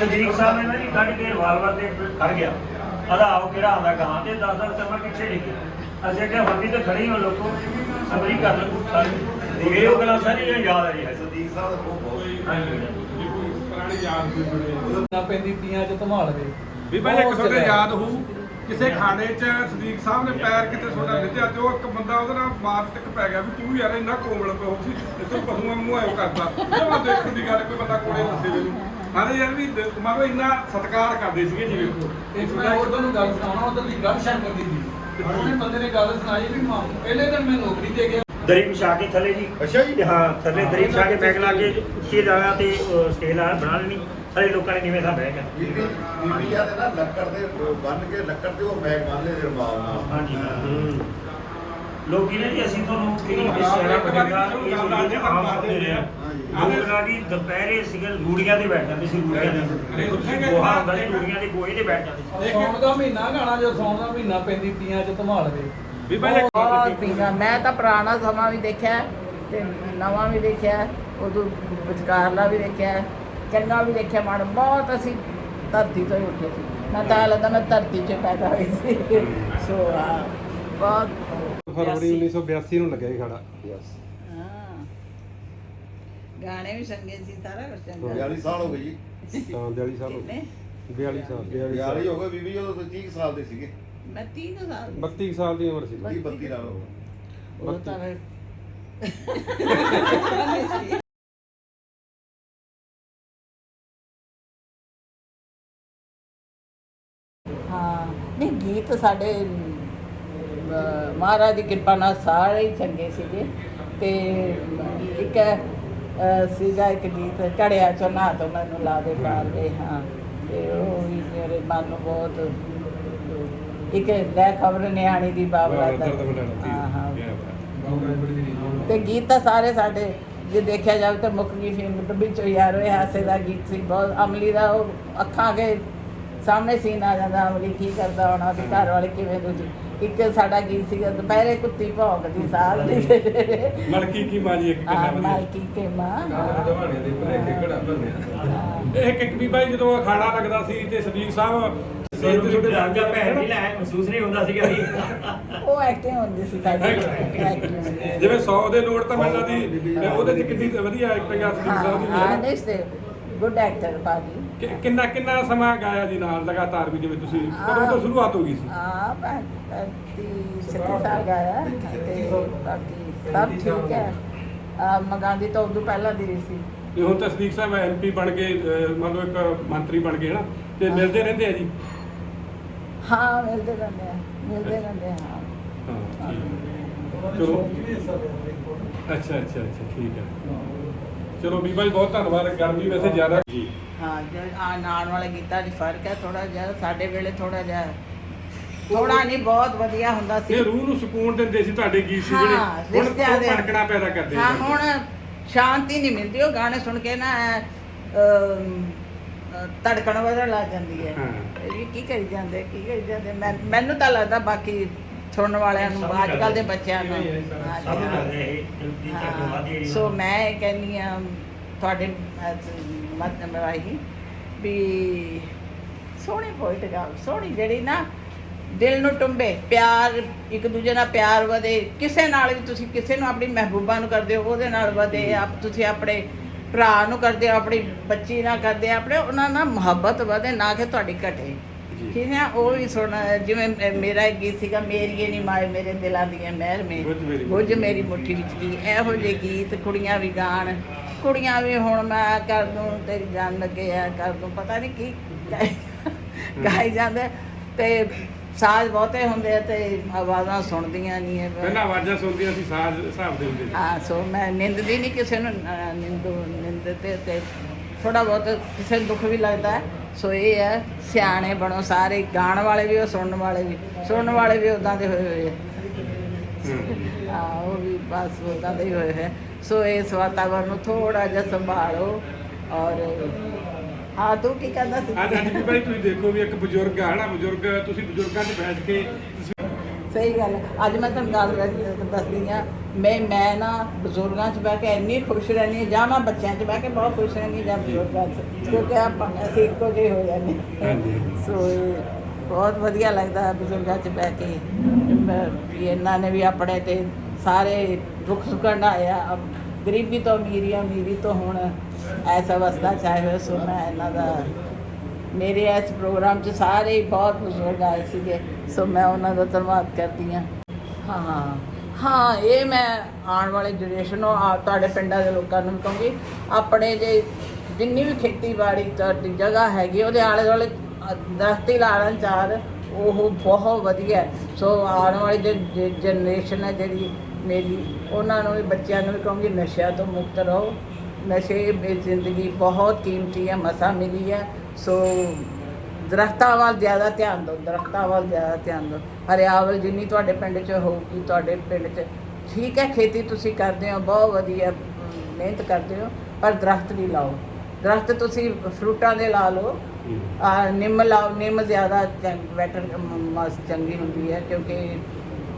ਸਦੀਕ ਸਾਹਿਬ ਨੇ ਨਾ ਜੀ ਕੱਢ ਕੇ ਰਿਵਾਲਵਰ ਤੇ ਖੜ ਗਿਆ। ਆਦਾ ਆਓ ਕਿਹੜਾ ਆਉਂਦਾ ਗਾਂ ਤੇ 10 10 ਸਮਾਂ ਪਿੱਛੇ ਡਿੱਗੇ ਅਸੀਂ ਕਿਹਾ ਵੀ ਤੇ ਖੜੀ ਹੋ ਲੋਕੋ। ਸਬਰੀ ਕਰ ਲਓ ਸਾਰੇ। ਇਹ ਉਹ ਗੱਲਾਂ ਸਾਰੀਆਂ ਯਾਦ ਆ ਰਹੀ ਹੈ ਸਦੀਕ ਸਾਹਿਬ ਦਾ ਬਹੁਤ ਬਹੁਤ ਪੁਰਾਣੀ ਯਾਦ ਵੀ ਬੜੇ ਨਾ ਪੈਂਦੀ ਤੀਆਂ ਚ ਧਮਾਲ ਵੇ। ਵੀ ਭਾਈ ਇੱਕ ਤੁਹਾਡੇ। ਯਾਦ ਹੋਊ ਕਿਸੇ ਖਾਣੇ 'ਚ ਸਦੀਕ ਸਾਹਿਬ ਨੇ ਪੈਰ ਕਿਤੇ ਤੁਹਾਡਾ ਲਿੱਧਿਆ ਤੇ ਉਹ ਇੱਕ ਬੰਦਾ ਉਹਦੇ ਨਾਲ ਮਾਰ ਟਿਕ ਪੈ ਗਿਆ ਵੀ ਤੂੰ ਯਾਰ ਇੰਨਾ ਕੋਮਲ ਪਿਓ ਸੀ ਤੇ ਤੂੰ ਪਸ਼ੂਆਂ ਨੂੰ ਆਇਓ ਕਰਦਾ। ਮੈਂ ਦੇਖਣ ਦੀ ਗੱਲ ਕੋਈ ਬੰਦਾ ਕੋਲੇ ਦੱਸੇ ਮੈਨੂੰ। ਮਾਰੇ ਯਾਰ ਵੀ ਲਓ ਇੰਨਾ ਸਤਿਕਾਰ ਕਰਦੇ ਸੀਗੇ ਜਿਵੇਂ। ਇੱਕ ਮੈਂ ਉਧਰ ਨੂੰ ਗੱਲ ਸੁਣਾਉਣਾ ਉਧਰ ਦੀ ਗੱਲ ਸ਼ੰਕਰ ਦੀ ਸੀ। ਤੇ ਉਹਨੇ ਬੰਦੇ ਨੇ ਗੱਲ ਸੁਣਾਈ ਵੀ ਮਾਂ ਪਹਿਲੇ ਦਿਨ ਮੈਂ ਨੌਕਰੀ ਦੇ ਗਿਆ। ਦਰੀ ਵਿਛਾ ਕੇ ਥੱਲੇ ਜੀ। ਅੱਛਾ ਜੀ। ਤੇ ਹਾਂ ਥੱਲੇ ਦਰੀ ਵਿਛਾ ਕੇ ਬੈਗ ਲਾ ਕੇ ਉੱਚੀ ਜਗ੍ਹਾ ਤੇ ਸਟੇਲ ਆ ਬਣਾ ਲੈਣੀ। ਥੱਲੇ ਲੋਕਾਂ ਨੇ ਕਿਵੇਂ ਦਾ ਬਹਿ ਗਿਆ ਬੀਬੀ ਬੀਬੀਆਂ ਦੇ ਨਾ ਲੱਕੜ ਦੇ ਬੰਨ ਕੇ ਲੱਕੜ ਤੇ ਉਹ ਬੈਗ ਬੰਨ ਲੈ ਰਮਾਲ ਨਾਲ। ਹਾਂਜੀ। ਹੂੰ। ਲੋਕੀ ਨੇ ਜੀ ਅਸੀਂ ਤੁਹਾਨੂੰ ਕਿਹੜੀ ਬਿਸਰਾ ਬਗਾਗਾ ਇਹ ਸੁਣਦੇ ਤੇ ਆਮ ਸੁਣਦੇ ਰਹੇ। ਲੋਕ ਜੀ ਦੁਪਹਿਰੇ ਸੀਗੇ ਰੂੜੀਆਂ ਤੇ ਬੈਠ ਜਾਂਦੇ ਸੀ ਰੂੜੀਆਂ ਦੇ ਗੋਹਾ ਹੁੰਦਾ ਸੀ ਰੂੜੀਆਂ ਦੇ ਗੋਹੇ ਤੇ ਬੈਠ ਜਾਂਦੇ ਸੀ। ਸੌਣ ਦਾ ਮਹੀਨਾ ਗਾਣਾ ਜੋ ਸੌਣ ਦਾ ਮਹੀਨਾ ਪੈਂਦੀ ਤੀਆਂ ਚ ਧਮਾਲ ਵੇ। ਵੀ ਬਹੁਤ ਪੀਂਦਾ? ਮੈਂ ਤਾਂ ਪੁਰਾਣਾ ਸਮਾਂ ਵੀ ਦੇਖਿਆ ਤੇ ਨਵਾਂ ਵੀ ਦੇਖਿਆ ਉਦੋਂ ਵਿਚਕਾਰਲਾ ਵੀ ਦੇਖਿਆ ਚੰਗਾ ਵੀ ਦੇਖਿਆ ਮਾੜਾ ਬਹੁਤ ਅਸੀਂ ਧਰਤੀ ਤੋਂ ਹੀ ਉੱਠੇ ਸੀ। ਮੈਂ ਤਾਂ ਲੱਗਦਾ ਮੈਂ ਧਰਤੀ 'ਚ ਪੈਦਾ ਹੋਈ ਸੀ। ਸੋ ਬਹੁਤ ਫਰਵਰੀ 1982 ਨੂੰ ਲੱਗਿਆ ਇਹ ਖਾੜਾ ਹਾਂ। ਗਾਣੇ ਵੀ ਸੰਗੇ ਸੀ ਸਾਰਾ ਕੁਝ ਚੰਗਾ 42 ਸਾਲ ਹੋ ਗਏ ਜੀ। ਤਾਂ 42 ਸਾਲ ਹੋ ਕਿੰਨੇ? ਗਏ 42 ਸਾਲ। 42 ਹੋ ਗਏ ਬੀਬੀ ਜਦੋਂ ਤੁਸੀਂ 30 ਸਾਲ ਦੇ ਸੀਗੇ। ਮੈਂ 30 ਸਾਲ ਦੀ 32 ਸਾਲ ਦੀ ਉਮਰ ਸੀ। 30 32 ਨਾਲ ਹੋ ਗਏ। ਉਹ ਤਾਂ ਫਿਰ ਹਾਂ। ਨਹੀਂ ਗੀਤ ਸਾਡੇ ਮਹਾਰਾਜ ਦੀ ਕਿਰਪਾ ਨਾਲ ਸਾਰੇ ਹੀ ਚੰਗੇ ਸੀਗੇ ਤੇ ਇੱਕ ਅਹ, ਸੀਗਾ ਇੱਕ ਗੀਤ ਚੜਿਆ ਚੋਨਾ ਤੋਂ ਮੈਨੂੰ ਲਾ ਦੇ ਪਾਰ ਦੇ ਹਾਂ। ਤੇ ਉਹ ਵੀ ਮੇਰੇ ਮਨ ਨੂੰ ਬਹੁਤ ਇੱਕ ਲੈ ਖਬਰ ਨਿਆਣੀ ਦੀ ਬਾਬਲਾ ਦਾ। ਹਾਂ ਹਾਂ। ਤੇ ਗੀਤ ਤਾਂ ਸਾਰੇ ਸਾਡੇ ਜੇ ਦੇਖਿਆ ਜਾਵੇ ਤਾਂ ਮੁੱਖ ਗੀਤ ਫਿਲਮ ਡੱਬੀ ਚੋ ਯਾਰ ਹੋਏ ਹਾਸੇ ਦਾ ਗੀਤ ਸੀ ਬਹੁਤ ਅਮਲੀ ਦਾ ਉਹ ਅੱਖਾਂ ਕੇ ਸਾਹਮਣੇ ਸੀਨ ਆ ਜਾਂਦਾ ਅਮਲੀ ਕੀ ਕਰਦਾ ਹੋਣਾ ਤੇ ਘਰ ਵਾਲੇ ਕਿਵੇਂ ਦੂਜੀ। ਇੱਕ ਸਾਡਾ ਗੀਤ ਸੀਗਾ ਦੁਪਹਿਰੇ ਕੁੱਤੀ ਭੌਂਕਦੀ ਸਾਲ ਦੀ। ਮਲਕੀ ਕੀ ਮਾਜੀ ਇੱਕ ਆ ਕਿੰਨਾ ਵਧੀਆ। ਮਾਲਕੀ ਕੇ ਮਾਂ। ਇਹ ਇੱਕ ਵੀ ਭਾਈ ਜਦੋਂ ਅਖਾੜਾ ਲੱਗਦਾ ਸੀ ਤੇ ਸਦੀਕ ਸਾਹਿਬ ਸਟੇਜ ਤੇ ਛੋਟੇ ਭੈਣ ਨਹੀਂ ਲੈ ਮਹਿਸੂਸ ਨਹੀਂ ਹੁੰਦਾ ਸੀਗਾ ਜੀ। ਉਹ ਐਕਟਿੰਗ ਹੁੰਦੀ ਸੀ ਸਾਡੀ। ਜਿਵੇਂ 100 ਦੇ ਨੋਟ ਤਾਂ ਮੈਨੂੰ ਲੱਗਦੀ ਮੈਂ ਉਹਦੇ ਚ ਕਿੰਨੀ ਵਧੀਆ ਐਕਟਿੰਗ ਆ ਸਦੀਕ ਸਾਹਿਬ ਦੀ। ਹਾਂ ਹੈ ਨਹੀਂ ਤੇ ਗੁੱਡ ਐਕਟਰ ਬਾਜੀ ਕਿ- ਕਿੰਨਾ ਕਿੰਨਾ ਸਮਾਂ ਗਾਇਆ ਜੀ ਨਾਲ ਲਗਾਤਾਰ ਵੀ ਜਿਵੇਂ ਤੁਸੀਂ ਕਦੋਂ ਤੋਂ ਸ਼ੁਰੂਆਤ ਹੋ ਗਈ ਸੀ? ਹਾਂ ਪੈਂਤੀ ਛੱਤੀ ਸਾਲ ਗਾਇਆ ਤੇ ਬਾਕੀ ਸਭ ਠੀਕ ਹੈ। ਆ ਮਗਾਂਦੀ ਤਾਂ ਉਦੋਂ ਪਹਿਲਾਂ ਦੀ ਸੀ। ਤੇ ਹੁਣ ਤਾਂ ਸਦੀਕ ਸਾਹਿਬ ਐਮਪੀ ਬਣ ਗਏ ਅਹ, ਮੰਨ ਲਓ ਇੱਕ ਮੰਤਰੀ ਬਣ ਗਏ ਹਨਾ? ਤੇ ਮਿਲਦੇ ਰਹਿੰਦੇ ਆ ਜੀ? ਹਾਂ ਮਿਲਦੇ ਰਹਿੰਦੇ ਆ ਮਿਲਦੇ ਰਹਿੰਦੇ ਆ ਹਾਂ। ਹਾਂ ਠੀਕ। ਹੈ। ਚਲੋ। ਅੱਛਾ ਅੱਛਾ ਅੱਛਾ ਠੀਕ ਹੈ। ਚਲੋ ਵੀ ਭਾਈ ਬਹੁਤ ਧੰਨਵਾਦ ਗਰਮੀ ਵੈਸੇ ਜ਼ਿਆਦਾ। ਜੀ। ਹਾਂ ਜੇ ਆ ਨਾਣ ਵਾਲੇ ਗੀਤਾਂ 'ਚ ਫ਼ਰਕ ਹੈ ਥੋੜਾ ਜਿਹਾ ਸਾਡੇ ਵੇਲੇ ਥੋੜਾ ਜਿਹਾ ਥੋੜਾ ਨਹੀਂ ਬਹੁਤ ਵਧੀਆ ਹੁੰਦਾ ਸੀ। ਇਹ ਰੂਹ ਨੂੰ ਸਕੂਨ ਦਿੰਦੇ ਸੀ ਤੁਹਾਡੇ ਗੀਤ ਸੀ ਜਿਹੜੇ ਹਾਂ ਹੁਣ ਰਿਸ਼ਤਿਆਂ ਦੇ। ਪੜਕਣਾ ਪੈਦਾ ਕਰਦੇ ਹਾਂ ਹੁਣ ਸ਼ਾਂਤੀ ਨਹੀਂ ਮਿਲਦੀ ਉਹ ਗਾਣੇ ਸੁਣ ਕੇ ਨਾ ਅਮ, ਅ, ਧੜਕਣ ਵਧਣ ਲੱਗ ਜਾਂਦੀ ਹੈ। ਹਾਂ। ਇਹ ਵੀ ਕੀ ਕਰੀ ਜਾਂਦੇ ਕੀ ਕਰੀ ਜਾਂਦੇ ਮੈਂ- ਮੈਨੂੰ ਤਾਂ ਲੱਗਦਾ ਬਾਕੀ ਸੁਣਨ ਵਾਲਿਆਂ ਨੂੰ ਅੱਜ ਕੱਲ ਦੇ ਬੱਚਿਆਂ ਨੂੰ। ਸਭ ਇਹ ਜਲਦੀ ਵਾਦੀ ਸੋ ਮੈਂ ਇਹ ਕਹਿੰਦੀ ਆ ਤੁਹਾਡੇ ਮਤ ਰਾਹੀਂ ਵੀ ਸੋਹਣੀ ਪੋਇਟ ਗਾ ਸੋਹਣੀ ਜਿਹੜੀ ਨਾ ਦਿਲ ਨੂੰ ਟੁੰਬੇ ਪਿਆਰ ਇੱਕ ਦੂਜੇ ਨਾਲ ਪਿਆਰ ਵਧੇ ਕਿਸੇ ਨਾਲ ਵੀ ਤੁਸੀਂ ਕਿਸੇ ਨੂੰ ਆਪਣੀ ਮਹਿਬੂਬਾ ਨੂੰ ਕਰਦੇ ਹੋ ਉਹਦੇ ਨਾਲ ਵਧੇ ਆਪ ਤੁਸੀਂ ਆਪਣੇ ਭਰਾ ਨੂੰ ਕਰਦੇ ਹੋ ਆਪਣੀ ਬੱਚੀ ਨਾਲ ਕਰਦੇ ਆਪਣੇ ਉਹਨਾਂ ਨਾਲ ਮੁਹੱਬਤ ਵਧੇ ਨਾ ਕਿ ਤੁਹਾਡੀ ਘਟੇ। ਠੀਕ ਹੈ ਉਹ ਵੀ ਸੁਣ ਜਿਵੇਂ ਮੇਰਾ ਇੱਕ ਗੀਤ ਸੀਗਾ ਮੇਰੀਏ ਨਹੀਂ ਮਾਏ ਮੇਰੇ ਦਿਲਾਂ ਦੀਆਂ ਮਹਿਰ ਮੇ ਗੁੱਝ ਮੇਰੀ ਮੁੱਠੀ ਵਿੱਚ ਕੀ ਇਹੋ ਜਿਹੇ ਗੀਤ ਕੁੜੀਆਂ ਵੀ ਗਾਣ। ਕੁੜੀਆਂ ਵੀ ਹੁਣ ਮੈਂ ਕਰ ਦੂੰ ਤੇਰੀ ਜਾਨ ਲੱਗੇ ਆ ਕਰ ਦੂੰ। ਪਤਾ ਨਹੀਂ ਕੀ ਗਾਈ- ਜਾਂਦੇ ਤੇ ਸਾਜ਼ ਬਹੁਤੇ ਹੁੰਦੇ ਆ ਤੇ ਆਵਾਜ਼ਾਂ ਸੁਣਦੀਆਂ ਨਹੀਂ ਹੈ ਪਹਿਲਾਂ ਆਵਾਜ਼ਾਂ ਸੁਣਦੀਆਂ ਸੀ ਸਾਜ਼ ਹਿਸਾਬ ਦੇ ਹੁੰਦੇ ਹਾਂ ਸੋ ਮੈਂ ਨਿੰਦਦੀ ਨਹੀਂ ਕਿਸੇ ਨੂੰ ਨਿੰਦੂ ਨਿੰਦ ਤੇ ਤੇ ਥੋੜਾ ਬਹੁਤ ਕਿਸੇ ਨੂੰ ਦੁੱਖ ਵੀ ਲੱਗਦਾ ਹੈ। ਸੋ ਇਹ ਹੈ ਸਿਆਣੇ ਬਣੋ ਸਾਰੇ ਗਾਣ ਵਾਲੇ ਵੀ ਉਹ ਸੁਣਨ ਵਾਲੇ ਵੀ। ਸੁਣਨ ਵਾਲੇ ਵੀ ਉਦਾਂ ਦੇ ਹੋਏ ਹੋਏ ਆ। ਉਹ ਵੀ ਬਸ ਉਦਾਂ ਦੇ ਹੋਏ ਹੈ ਸੋ ਇਸ ਵਾਤਾਵਰਨ ਨੂੰ ਥੋੜਾ ਜਿਹਾ ਸੰਭਾਲੋ ਔਰ ਹਾਂ ਤੂੰ ਕੀ ਕਹਿੰਦਾ ਸੀ? ਅੱਜ ਅੱਜ ਵੀ ਭਾਈ ਤੁਸੀਂ ਦੇਖੋ ਵੀ ਇੱਕ ਬਜ਼ੁਰਗ ਆ ਹਨਾ? ਬਜ਼ੁਰਗ ਤੁਸੀਂ ਬਜ਼ੁਰਗਾਂ 'ਚ ਬੈਠ ਕੇ ਸਹੀ ਗੱਲ ਹੈ। ਅੱਜ ਮੈਂ ਤੁਹਾਨੂੰ ਗੱਲ ਦੱਸ- ਦੱਸਦੀ ਆ ਮੈਂ ਮੈਂ ਨਾ ਬਜ਼ੁਰਗਾਂ 'ਚ ਬਹਿ ਕੇ ਇੰਨੀ ਖੁਸ਼ ਰਹਿੰਦੀ ਹਾਂ ਜਾਂ ਮੈਂ ਬੱਚਿਆਂ 'ਚ ਬਹਿ ਕੇ ਬਹੁਤ ਖੁਸ਼ ਰਹਿੰਦੀ ਹਾਂ ਜਾਂ ਬਜ਼ੁਰਗਾਂ 'ਚ। ਕਿਉਂਕਿ ਆਪਾਂ ਅਸੀਂ ਇੱਕੋ ਜਿਹੇ ਹੋ ਜਾਂਦੇ ਹਾਂ। ਸੋ ਇਹ ਬਹੁਤ ਵਧੀਆ ਲੱਗਦਾ ਹੈ ਬਜ਼ੁਰਗਾਂ 'ਚ ਬਹਿ ਕੇ। ਮੈਂ- ਵੀ ਇਹਨਾਂ ਨੇ ਵੀ ਆਪਣੇ ਤੇ ਸਾਰੇ ਦੁੱਖ ਸੁੱਖਣ ਆਇਆ ਗਰੀਬੀ ਤੋਂ ਅਮੀਰੀ ਅਮੀਰੀ ਤੋਂ ਹੁਣ ਐਸਾ ਅਵਸਥਾ ਚ ਆਏ ਹੋਏ ਸੋ ਮੈਂ ਇਹਨਾਂ ਦਾ ਮੇਰੇ ਇਸ ਪ੍ਰੋਗਰਾਮ 'ਚ ਸਾਰੇ ਹੀ ਬਹੁਤ ਬਜ਼ੁਰਗ ਆਏ ਸੀਗੇ ਸੋ ਮੈਂ ਉਹਨਾਂ ਦਾ ਧੰਨਵਾਦ ਕਰਦੀ ਹਾਂ। ਹਾਂ ਹਾਂ ਇਹ ਮੈਂ ਆਉਣ ਵਾਲੇ ਜਨਰੇਸ਼ਨ ਨੂੰ ਆ ਤੁਹਾਡੇ ਪਿੰਡਾਂ ਦੇ ਲੋਕਾਂ ਨੂੰ ਵੀ ਕਹੂੰਗੀ ਆਪਣੇ ਜੇ ਜਿੰਨੀ ਵੀ ਖੇਤੀਬਾੜੀ ਤੁਹਾਡੀ ਜਗ੍ਹਾ ਹੈਗੀ ਉਹਦੇ ਆਲੇ ਦੁਆਲੇ ਅ, ਦਰਖਤ ਹੀ ਲਾਉਣ ਚਾਰ ਉਹ ਬਹੁਤ ਵਧੀਆ ਸੋ ਆਉਣ ਵਾਲੀ ਜਨਰੇਸ਼ਨ ਹੈ ਜਿਹੜੀ ਮੇਰੀ ਉਹਨਾਂ ਨੂੰ ਵੀ ਬੱਚਿਆਂ ਨੂੰ ਵੀ ਕਹੂੰਗੀ ਨਸ਼ਿਆਂ ਤੋਂ ਮੁਕਤ ਰਹੋ। ਨਸ਼ੇ ਵਿੱਚ ਜ਼ਿੰਦਗੀ ਬਹੁਤ ਕੀਮਤੀ ਹੈ ਮਸਾ ਮਿਲੀ ਹੈ। ਸੋ ਦਰਖਤਾਂ ਵੱਲ ਜ਼ਿਆਦਾ ਧਿਆਨ ਦਿਓ ਦਰਖਤਾਂ ਵੱਲ ਜ਼ਿਆਦਾ ਧਿਆਨ ਦਿਓ। ਹਰਿਆਵਲ ਜਿੰਨੀ ਤੁਹਾਡੇ ਪਿੰਡ 'ਚ ਹੋਊਗੀ ਤੁਹਾਡੇ ਪਿੰਡ 'ਚ ਠੀਕ ਹੈ ਖੇਤੀ ਤੁਸੀਂ ਕਰਦੇ ਹੋ ਬਹੁਤ ਵਧੀਆ ਮਿਹਨਤ ਕਰਦੇ ਹੋ ਪਰ ਦਰਖਤ ਵੀ ਲਾਓ। ਦਰਖਤ ਤੁਸੀਂ ਫਰੂਟਾਂ ਦੇ ਲਾ ਲਓ। ਆ ਨਿੰਮ ਲਾਓ ਨਿੰਮ ਜ਼ਿਆਦਾ ਬੈਟਰ ਮਸ ਚੰਗੀ ਹੁੰਦੀ ਹੈ ਕਿਉਂਕਿ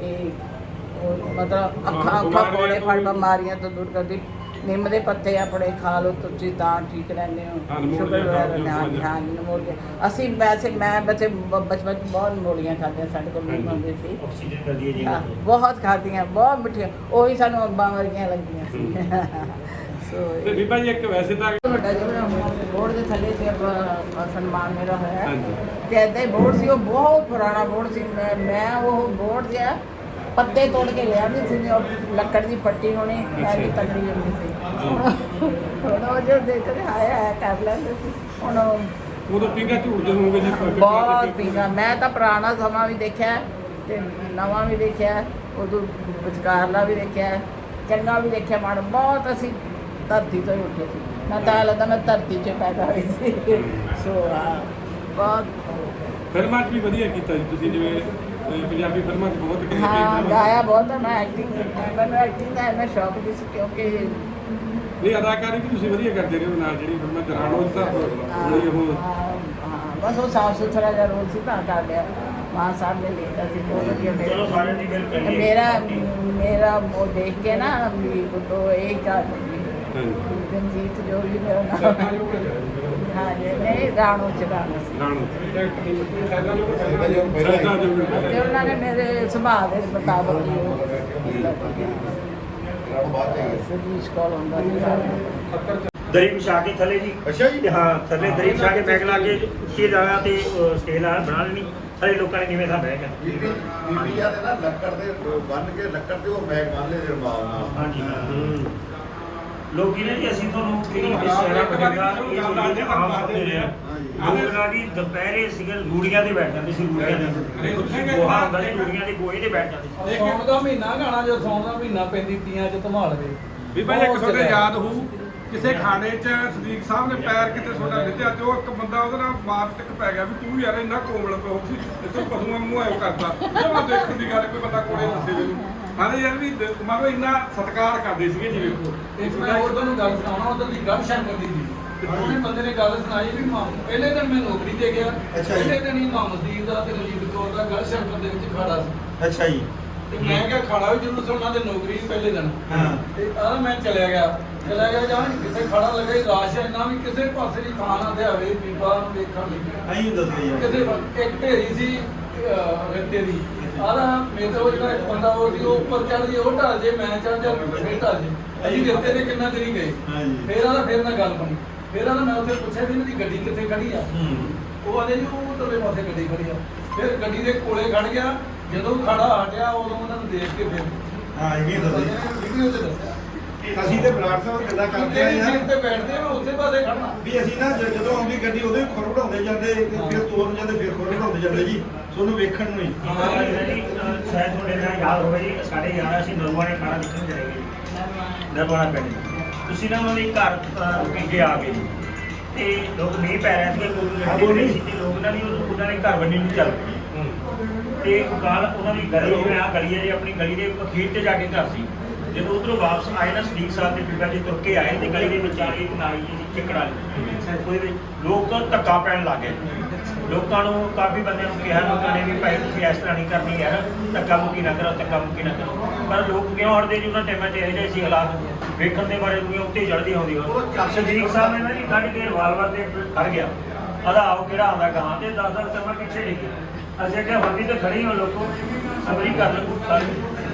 ਇਹ ਉਹ ਮਤਲਬ ਅੱਖਾਂ ਅੱਖਾਂ ਕੋਲੇ ਫੜ ਬਿਮਾਰੀਆਂ ਤੋਂ ਦੂਰ ਕਰਦੀ। ਨਿੰਮ ਦੇ ਪੱਤੇ ਆਪਣੇ ਖਾ ਲਓ ਤੁਸੀਂ ਤਾਂ ਠੀਕ ਰਹਿੰਦੇ ਹੋ। ਸ਼ੂਗਰ ਵਗੈਰਾ ਨਾ ਹਾਂ ਨਮੋਲੀਆ ਅਸੀਂ ਵੈਸੇ ਮੈਂ ਬੱਚੇ ਬਚਪਨ 'ਚ ਬਹੁਤ ਨਮੋਲੀਆਂ ਖਾਧੀਆਂ ਸਾਡੇ ਕੋਲ ਨਹੀਂ ਹੁੰਦੇ ਸੀ। ਆਕਸੀਜਨ ਕਰਦੀ ਹੈ ਜੀ। ਹਾਂ, ਬਹੁਤ ਖਾਧੀਆਂ ਬਹੁਤ ਮਿੱਠੀਆਂ ਉਹੀ ਸਾਨੂੰ ਅੰਬਾਂ ਵਰਗੀਆਂ ਲੱਗੀਆਂ ਸੀ। ਸੋ ਤੇ ਬੀਬਾ ਜੀ ਇੱਕ ਵੈਸੇ ਤਾਂ ਵੱਡਾ ਜਿਹੜਾ ਬੋਰਡ ਦੇ ਥੱਲੇ ਤੇ ਆਪਾਂ ਸਨਮਾਨ ਮੇਰਾ ਹੋਇਆ। ਤੇ ਹੀ ਬੋਰਡ ਸੀ ਉਹ ਬਹੁਤ ਪੁਰਾਣਾ ਬੋਰਡ ਸੀ। ਮੈਂ ਮੈਂ ਉਹ ਬੋਰਡ ਜਿਹਾ ਪੱਤੇ ਤੋੜ ਕੇ ਲਿਆ ਨਹੀਂ ਸੀ ਉਹ ਲੱਕੜ ਦੀ ਫੱਟੀ ਹੋਣੀ ਐਡੀ ਤਕੜੀ ਹੁੰਦੀ ਸੀ। ਹੁਣ ਉਹ ਜੋ ਦੇਖ ਕੇ ਆਇਆ ਹੈ ਕਰ ਲੈਂਦੇ ਸੀ। ਹੁਣ ਉਹ ਉਦੋਂ ਪਿੰਗਾ ਝੂੜਦੇ ਹੋਣਗੇ ਜੀ ਬਹੁਤ ਪੀਂਦਾ ਮੈਂ ਤਾਂ ਪੁਰਾਣਾ ਸਮਾਂ ਵੀ ਦੇਖਿਆ ਤੇ ਨਵਾਂ ਵੀ ਦੇਖਿਆ ਉਦੋਂ ਵਿਚਕਾਰਲਾ ਵੀ ਦੇਖਿਆ ਚੰਗਾ ਵੀ ਦੇਖਿਆ ਮਾੜਾ ਬਹੁਤ ਅਸੀਂ ਧਰਤੀ ਤੋਂ ਉੱਠੇ ਸੀ। ਮੈਂ ਤਾਂ ਲੱਗਦਾ ਮੈਂ ਧਰਤੀ 'ਚ ਪੈਦਾ ਹੋਈ ਸੀ। ਸੋ ਬਹੁਤ ਫਿਲਮਾਂ 'ਚ ਵੀ ਵਧੀਆ ਕੀਤਾ ਜੀ ਤੁਸੀਂ ਜਿਵੇਂ ਅਹ, ਪੰਜਾਬੀ ਫਿਲਮਾਂ 'ਚ ਬਹੁਤ ਕਿਤੇ ਹਾਂ ਗਾਇਆ ਬਹੁਤ ਹੈ, ਮੈਂ ਐਕਟਿੰਗ ਮੈਨੂੰ ਐਕਟਿੰਗ ਦਾ ਇੰਨਾ ਸ਼ੌਕ ਨਹੀਂ ਸੀ ਕਿਉਂਕਿ ਨਹੀਂ ਅਦਾਕਾਰੀ ਵੀ ਤੁਸੀਂ ਵਧੀਆ ਕਰਦੇ ਰਹੇ ਹੋ ਨਾਲ ਜਿਹੜੀ ਫਿਲਮਾਂ 'ਚ ਰਾਣੋ ਜੀ ਤਾਂ ਬੜੀ ਉਹ ਹਾਂ, ਹਾਂ, ਬਸ ਉਹ ਸਾਫ਼ ਸੁਥਰਾ ਜਿਹਾ ਰੋਲ ਸੀ ਤਾਂ ਕਰ ਲਿਆ। ਮਾਂ ਸਾਹਿਬ ਨੇ ਲਿਖਿਆ ਸੀ ਬਹੁਤ ਵਧੀਆ। ਚਲੋ ਸਾਰਿਆਂ ਦੀ ਗੱਲ ਕਰੀਏ। ਮੇਰਾ ਮੇਰਾ ਉਹ ਦੇਖ ਕੇ ਨਾ ਵੀ ਉਹ ਇਹ ਕਰ ਰਣਜੀਤ ਜੋ ਵੀ ਮੇਰਾ ਨਾਮ ਹਾਂ ਜੀ ਨਹੀਂ ਰਾਣੋ ਚ ਰਾਣੋ ਸੀ ਤੇ ਉਹਨਾਂ ਨੇ ਮੇਰੇ ਸੁਭਾਅ ਦੇ ਮੁਤਾਬਕ ਹੀ ਉਹ ਕੀਤਾ ਹੈ ਸਦੀਸ਼ ਕੋਲ ਹੁੰਦਾ ਸੀ। ਦਰੀ ਵਿਛਾ ਕੇ ਥੱਲੇ ਜੀ? ਅੱਛਾ ਜੀ। ਤੇ ਹਾਂ ਥੱਲੇ ਦਰੀ ਵਿਛਾ ਕੇ ਬੈਗ ਲਾ ਕੇ ਉੱਚੀ ਜਗ੍ਹਾ ਤੇ ਸਟੇਲ ਆ ਬਣਾ ਲੈਣੀ। ਥੱਲੇ ਲੋਕਾਂ ਨੇ ਕਿਵੇਂ ਥਾਂ ਬਹਿ ਗਿਆ? ਬੀਬੀ ਬੀਬੀਆਂ ਦੇ ਨਾ ਲੱਕੜ ਦੇ ਬੰਨ ਕੇ ਲੱਕੜ ਦੇ ਉਹ ਮੈਗ ਬੰਨ ਲਏ ਰਮਾਲ ਨਾਲ। ਹਾਂਜੀ ਹਾਂ। ਲੋਕੀ ਨੇ ਜੀ ਅਸੀਂ ਤੁਹਾਨੂੰ ਕਿਹੜੀ ਵਿਸ਼ੇਰਾ ਬਦਲਦਾ ਇਹ ਜਿਹੜੇ ਆਮ ਸਮਝਦੇ ਰਹੇ ਆ। ਲੋਕਾਂ ਦੀ ਦੁਪਹਿਰੇ ਸੀਗੇ ਰੂੜੀਆਂ ਤੇ ਬੈਠ ਜਾਂਦੇ ਸੀ ਰੂੜੀਆਂ ਦੇ ਗੋਹਾ ਹੁੰਦਾ ਸੀ ਰੂੜੀਆਂ ਦੇ ਗੋਹੇ ਤੇ ਬੈਠ ਜਾਂਦੇ ਸੀ। ਸੌਣ ਦਾ ਮਹੀਨਾ ਗਾਣਾ ਜੋ ਸੌਣ ਦਾ ਮਹੀਨਾ ਪੈਂਦੀ ਤੀਆਂ ਚ ਧਮਾਲ ਵੇ। ਬੀਬਾ ਜੀ ਇੱਕ ਤੁਹਾਡੇ ਯਾਦ ਹੋਊ ਕਿਸੇ ਖਾਣੇ 'ਚ ਸਦੀਕ ਸਾਹਿਬ ਨੇ ਪੈਰ ਕਿਤੇ ਤੁਹਾਡਾ ਲਿੱਧਿਆ ਤੇ ਉਹ ਇੱਕ ਬੰਦਾ ਉਹਦੇ ਨਾਲ ਮਾਰ ਟਿਕ ਪੈ ਗਿਆ ਵੀ ਤੂੰ ਯਾਰ ਇੰਨਾ ਕੋਮਲ ਪਿਓ ਸੀ ਇੱਥੇ ਪਸ਼ੂਆਂ ਨੂੰ ਆਇਓ ਕਰਦਾ। ਜੇ ਮੈਂ ਦੇਖਣ ਦੀ ਗੱਲ ਕੋਈ ਬੰਦਾ ਕੋਲੇ ਦੱਸੇ ਮੈਨੂੰ ਹਾਂ ਯਾਰ ਵੀ ਲਓ ਇੰਨਾ ਸਤਿਕਾਰ ਕਰਦੇ ਸੀਗੇ ਜੀ ਵੇਖੋ। ਇੱਕ ਮੈਂ ਹੋਰ ਤੁਹਾਨੂੰ ਗੱਲ ਸੁਣਾਉਣਾ ਉਧਰ ਦੀ ਗੱਲ ਸ਼ੰਕਰ ਦੀ ਸੀ। ਤੇ ਉਹਨੇ ਬੰਦੇ ਨੇ ਗੱਲ ਸੁਣਾਈ ਵੀ ਮਾਂ ਪਹਿਲੇ ਦਿਨ ਮੈਂ ਨੌਕਰੀ ਤੇ ਗਿਆ। ਅੱਛਾ ਜੀ। ਪਹਿਲੇ ਦਿਨ ਹੀ ਮਾਂ ਮਸਜੀਦ ਦਾ ਤੇ ਰਜੀਤ ਕੌਰ ਦਾ ਗੱਲ ਸ਼ੰਕਰ ਦੇ ਵਿੱਚ ਖੜਾ ਸੀ। ਅੱਛਾ ਜੀ। ਤੇ ਮੈਂ ਕਿਹਾ ਖੜਾ ਵੀ ਜ਼ਰੂਰ ਸੀ ਉਹਨਾਂ ਦੇ ਨੌਕਰੀ ਪਹਿਲੇ ਦਿਨ। ਹਾਂ। ਤੇ ਆ ਮੈਂ ਚਲਿਆ ਗਿਆ। ਚਲਿਆ ਗਿਆ ਜਾਂ ਕਿਤੇ ਖੜਾ ਲੱਗਾ ਹੀ ਰਾਸ਼ ਇੰਨਾ ਵੀ ਕਿਸੇ ਪਾਸੇ ਦੀ ਥਾਂ ਨਾ ਧਿਆਵੇ ਬੀਬਾ ਨੂੰ ਵੇਖਣ ਲਈ। ਆਈ ਦੱਸਦੇ ਕਿਸੇ ਪਾਸੇ- ਇੱਕ ਢੇਰੀ ਸੀ ਅਹ, ਰੱਤੇ ਦੀ। ਆਦਾ ਮੇਰੇ ਤੋਂ ਜਿਹੜਾ ਇੱਕ ਬੰਦਾ ਉਹ ਸੀ ਉਹ ਉੱਪਰ ਚੜ ਜੇ ਉਹ ਢਲ ਜੇ ਮੈਂ ਚੜ ਜਾ ਫੇਰ ਢਲ ਜੇ। ਅਸੀਂ ਰੱਤੇ ਦੇ ਕਿੰਨਾ ਚਿਰ ਹੀ ਗਏ। ਹਾਂਜੀ। ਫੇਰ ਆਦਾ ਫੇਰ ਨਾਲ ਗੱਲ ਬਣੀ। ਫੇਰ ਆਦਾ ਮੈਂ ਉੱਥੇ ਪੁੱਛਿਆ ਵੀ ਇਹਦੀ ਗੱਡੀ ਕਿੱਥੇ ਖੜੀ ਆ? ਉਹ ਆਦੇ ਜੀ ਉਹ ਉਧਰਲੇ ਪਾਸੇ ਗੱਡੀ ਖੜੀ ਆ। ਫਿਰ ਗੱਡੀ ਦੇ ਕੋਲੇ ਖੜ ਗਿਆ। ਜਦੋਂ ਖੜਾ ਹਟਿਆ ਉਦੋਂ ਉਹਨਾਂ ਨੂੰ ਦੇਖ ਕੇ ਫਿਰ ਹਾਂ ਇਹ ਵੀਡੀਓ ਤੇ ਦੱਸਿਆ। ਅਸੀਂ ਤੇ ਬਲਾਡ ਸਾਹਿਬ ਗੱਲਾਂ ਕਰਦੇ ਹਾਂ ਸੀਟ ਤੇ ਬੈਠਦੇ ਮੈਂ ਉਸੇ ਪਾਸੇ ਖੜਨਾ ਵੀ ਅਸੀਂ ਨਾ ਜ- ਜਦੋਂ ਆਉਂਦੀ ਗੱਡੀ ਉਦੋਂ ਹੀ ਖੁਰ ਵਢਾਉਂਦੇ ਜਾਂਦੇ ਤੇ ਫਿਰ ਤੋਰਨ ਜਾਂਦੇ ਫਿਰ ਖੁਰ ਵਢਾਉਂਦੇ ਜਾਂਦੇ ਜੀ। ਤੁਹਾਨੂੰ ਵੇਖਣ ਨੂੰ ਹੀ। ਸ਼ਾਇਦ ਤੁਹਾਡੇ ਨਾਲ ਯਾਦ ਹੋਵੇ ਜੀ ਸਾਡੇ ਯਾਰ ਅਸੀਂ ਨਰੂਆ ਨੇ ਖਾਣਾ ਦੇਖਣ ਚਲੇ ਗਏ ਜੀ। ਨਰਵਾਣਾ ਪਿੰਡ ਤੁਸੀਂ ਨਾ ਉਹਨਾਂ ਦੇ ਘਰ ਅਹ, ਰੁਕੇ ਕੇ ਆ ਗਏ ਜੀ। ਤੇ ਲੋਕ ਨਹੀਂ ਪੈ ਰਹੇ ਸੀ ਕੋਈ ਨਹੀਂ ਸੀ ਤੇ ਲੋਕ ਨਾ ਵੀ ਉਹ- ਉਹਨਾਂ ਨੇ ਘਰ ਬੰਨੀ ਨੂੰ ਚੱਲ ਪਏ। ਤੇ ਉਹ ਗਾਲ ਉਹਨਾਂ ਦੀ ਗਲੀ ਜਿਵੇਂ ਆ ਗਲੀ ਹੈ ਜੀ ਆਪਣੀ ਗਲੀ ਦੇ ਅਖੀਰ ਤੇ ਜਾ ਕੇ ਘਰ ਸੀ। ਜਦੋਂ ਉਧਰੋਂ ਵਾਪਸ ਆਏ ਨਾ ਸਦੀਕ ਸਾਹਿਬ ਦੇ ਬੀਬਾ ਜੀ ਤੁਰ ਕੇ ਆਏ ਤੇ ਗਲੀ ਦੇ ਵਿੱਚ ਆ ਕੇ ਇੱਕ ਨਾਲੀ ਜੀ ਚਿੱਕੜ ਉਹਦੇ ਲੋਕ ਧੱਕਾ ਪੈਣ ਲੱਗ ਲੋਕਾਂ ਨੂੰ ਕਾਫੀ ਬੰਦਿਆਂ ਨੂੰ ਕਿਹਾ ਲੋਕਾਂ ਨੇ ਵੀ ਭਾਈ ਤੁਸੀਂ ਇਸ ਤਰ੍ਹਾਂ ਨਹੀਂ ਕਰਨੀ ਯਾਰ ਧੱਕਾ ਮੁੱਕੀ ਨਾ ਕਰੋ ਧੱਕਾ ਮੁੱਕੀ ਨਾ ਕਰੋ। ਪਰ ਲੋਕ ਕਿਉਂ ਹਟਦੇ ਜੀ ਉਹਨਾਂ ਟਾਈਮਾਂ 'ਚ ਇਹੋ ਜਿਹੇ ਸੀ ਹਾਲਾਤ? ਵੇਖਣ ਦੇ ਬਾਰੇ ਦੁਨੀਆ ਉੱਤੇ ਚੜਦੀ ਆਉਂਦੀ ਹੋ ਸਦੀਕ ਸਾਹਿਬ ਨੇ ਨਾ ਜੀ ਕੱਢ ਕੇ ਰਿਵਾਲਵਰ ਤੇ ਖੜ ਗਿਆ। ਆਦਾ ਆਓ ਕਿਹੜਾ ਆਉਂਦਾ ਗਾਂ ਤੇ 10 10 ਸਮਾਂ ਪਿੱਛੇ ਡਿੱਗੇ ਅਸੀਂ ਕਿਹਾ ਹੁਣ ਵੀ ਤਾਂ ਖੜੇ ਹੀ ਹੋ ਲੋਕੋ ਸਬਰੀ ਕਰ ਲਓ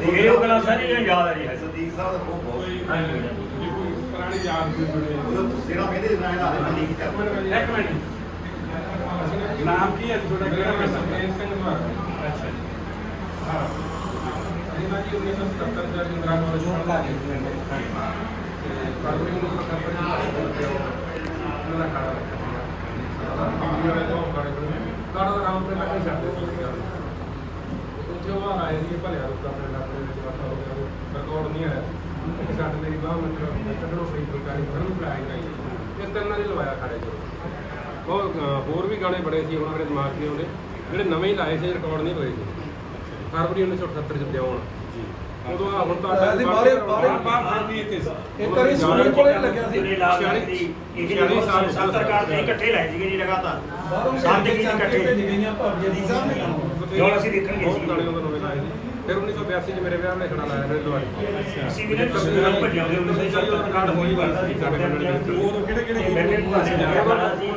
ਇਹ ਉਹ ਗੱਲਾਂ ਸਾਰੀਆਂ ਯਾਦ ਆ ਰਹੀਆਂ ਸਦੀਕ ਸਾਹਿਬ ਦਾ ਬਹੁਤ ਬਹੁਤ ਹਾਂਜੀ। ਇਹ ਕੋਈ ਪੁਰਾਣੀ ਯਾਦ ਦੀ ਬਣੀ ਉਹ ਸਿਰਾਂ ਕਹਿੰਦੇ ਨਾ ਇਹਦਾ ਹਾਲੇ ਠੀਕ ਕਰ ਇੱਕ ਮਿੰਟ। ਨਾਮ ਕੀ ਹੈ ਤੁਹਾਡਾ? ਕਿਹੜਾ ਮੈਂ ਸਰਪ੍ਰੇਮ ਸਿੰਘ ਦੁਆਰਾ ਅੱਛਾ ਹਾਂ ਇਹਨਾਂ ਜੀ। 1977 ਦਾ ਇੰਦਰਾ ਕਾਲਜ ਤੋਂ ਲਾ ਕੇ ਤੇ ਫਰਵਰੀ 1977 ਚ ਉਹਨਾਂ ਦਾ ਖਾਣਾ ਰੱਖਿਆ ਕੰਪਨੀ ਵਾਲੇ ਤੋਂ ਖਾਣੇ ਤੋਂ ਕਾੜਾ ਦਾ ਤੇ ਲੱਗਾ ਛੱਡ ਦਿਓ ਉੱਥੇ ਉਹ ਆਏ ਸੀ ਭਲਿਆ ਰੁਕਾ ਆਪਣੇ ਵਿੱਚ ਵਾਟਾ ਹੋ। ਗਿਆ ਰਿਕਾਰਡ ਨਹੀਂ ਆਇਆ ਕਿ ਸਾਡੇ ਮੇਰੀ ਬਾਹ ਮਤਲਬ ਕੱਢਣੋਂ ਫਰੀ ਫੁਲਕਾਰੀ ਫੜਨ ਨੂੰ ਫਲਾਈ ਗਈ ਇਸ ਤਰ੍ਹਾਂ ਦੀ ਲਵਾਇਆ ਖਾੜੇ ਚ ਉਹ ਹੋਰ ਵੀ ਗਾਣੇ ਬੜੇ ਸੀ ਉਹਨਾਂ ਦੇ ਦਿਮਾਗ 'ਚ ਨਹੀਂ ਜਿਹੜੇ ਨਵੇਂ ਹੀ। ਲਾਏ ਸੀ ਰਿਕਾਰਡ ਨਹੀਂ ਹੋਏ ਸੀ ਫਰਵਰੀ 1978 ਚ ਦਿਉਣ ਉਦੋਂ ਆ ਹੁਣ ਤਾਂ ਅਸੀਂ ਬਾਹਰੇ- ਬਾਹਰੇ- ਬਾਹਰ ਫਿਰਦੀ ਇੱਥੇ ਇੱਕ ਵਾਰੀ ਸੁਣਨ ਕੋਲੇ ਲੱਗਿਆ ਸੀ। ਇਹ ਲਾਲ ਦੀ ਇਹ ਜਿਹੜੀ ਸਾਲ ਸਰਕਾਰ ਦੇ ਇਕੱਠੇ ਸੀਗੇ ਜੀ ਲਗਾਤਾਰ। ਸਾਡੇ ਕੀ ਇਕੱਠੇ। ਭੇਜ ਗਈਆਂ ਭਾਬੀਆਂ ਦੀ ਨੇ ਜਦੋਂ ਅਸੀਂ। ਦੇਖਣ ਗਏ ਸੀ। ਫਿਰ 1982 ਚ ਮੇਰੇ ਵਿਆਹ ਵੇਲੇ ਖੜਾ ਲਾਇਆ ਰੇਲੋ ਵਾਲੀ ਅਸੀਂ ਵੀ ਨੇ ਭੱਜਿਆ ਉਹਦੇ ਉੱਤੇ ਚੱਲ ਰਿਕਾਰਡ ਹੋਈ ਵਰਦਾ ਸੀ ਸਾਡੇ ਵਿੱਚ ਉਦੋਂ ਕਿਹੜੇ ਕਿਹੜੇ ਮੈਂ ਵੀ ਭਾਣੇ ਜਾ ਰਿਹਾ ਸੀ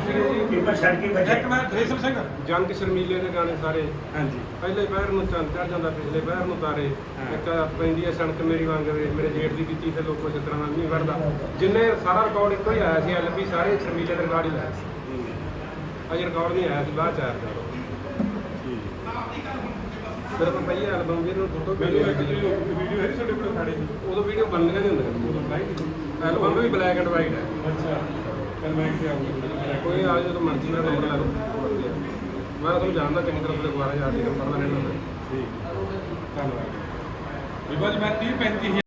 ਪੇਪਰ ਛੱਡ ਕੇ ਬੱਚੇ ਇੱਕ ਮੈਂ ਰੇਸ਼ਮ ਸਿੰਘ। ਜੰਗ ਸ਼ਰਮੀਲੇ ਦੇ ਗਾਣੇ ਸਾਰੇ। ਹਾਂਜੀ। ਪਹਿਲੇ ਪੈਰ ਨੂੰ ਚੰਦ ਚੜ ਜਾਂਦਾ ਪਿਛਲੇ ਪੈਰ ਨੂੰ ਤਾਰੇ। ਇੱਕ ਪੈਂਦੀ ਹੈ ਸਣਕ ਮੇਰੀ ਵਾਂਗ ਮੇਰੇ ਜੇਠ ਦੀ ਕੀਤੀ ਤੇ ਲੋਕੋ ਇਸ ਤਰ੍ਹਾਂ ਨਾਲ ਨਹੀਂ ਵੜਦਾ ਜਿੰਨੇ ਸਾਰਾ ਰਿਕਾਰਡ ਇੱਕੋ ਹੀ ਆਇਆ ਸੀ ਐਲਪੀ ਸਾਰੇ ਸ਼ਰਮੀਲੇ ਦੇ ਰਿਕਾਰਡ ਹੀ ਲਾਇਆ ਸੀ। ਅਜੇ ਰਿਕਾਰਡ ਨਹੀਂ ਆਇਆ ਸੀ ਬਾਅਦ ਚ ਆਇਆ ਰਿਕਾਰਡ ਫਿਰ ਆਪਾਂ ਪਈਏ ਐਲਬਮ ਵੀ ਇਹਨੂੰ ਫੋਟੋ ਮੈਨੂੰ ਇੱਕ ਵੀਡੀਓ ਹੈ ਤੁਹਾਡੇ ਕੋਲ ਖਾੜੇ ਦੀ ਉਦੋਂ ਵੀਡੀਓ ਬਣਨੀਆਂ ਨਹੀਂ ਹੁੰਦੀਆਂ ਉਦੋਂ ਬਣਾਈ ਸੀ ਐਲਬਮ ਵੀ ਬਲੈਕ ਐਂਡ ਵਾਈਟ ਹੈ। ਅੱਛਾ। ਫਿਰ ਮੈਂ ਕਿਹਾ ਆਉਂਗਾ ਕੋਈ ਆ ਜਦੋਂ ਮਰਜ਼ੀ ਨਾਲ ਨੰਬਰ ਲੈ ਲਓ ਮੈਂ ਤੁਹਾਨੂੰ ਜਾਣਦਾ ਚੰਗੀ ਤਰ੍ਹਾਂ ਤੁਹਾਡੇ ਦੁਆਰਾ ਜਾ ਕੇ ਨੰਬਰ ਦਾ ਲੈਣਾ ਠੀਕ। ਧੰਨਵਾਦ। ਵਿਭਾ ਜੀ ਮੈਂ 30 35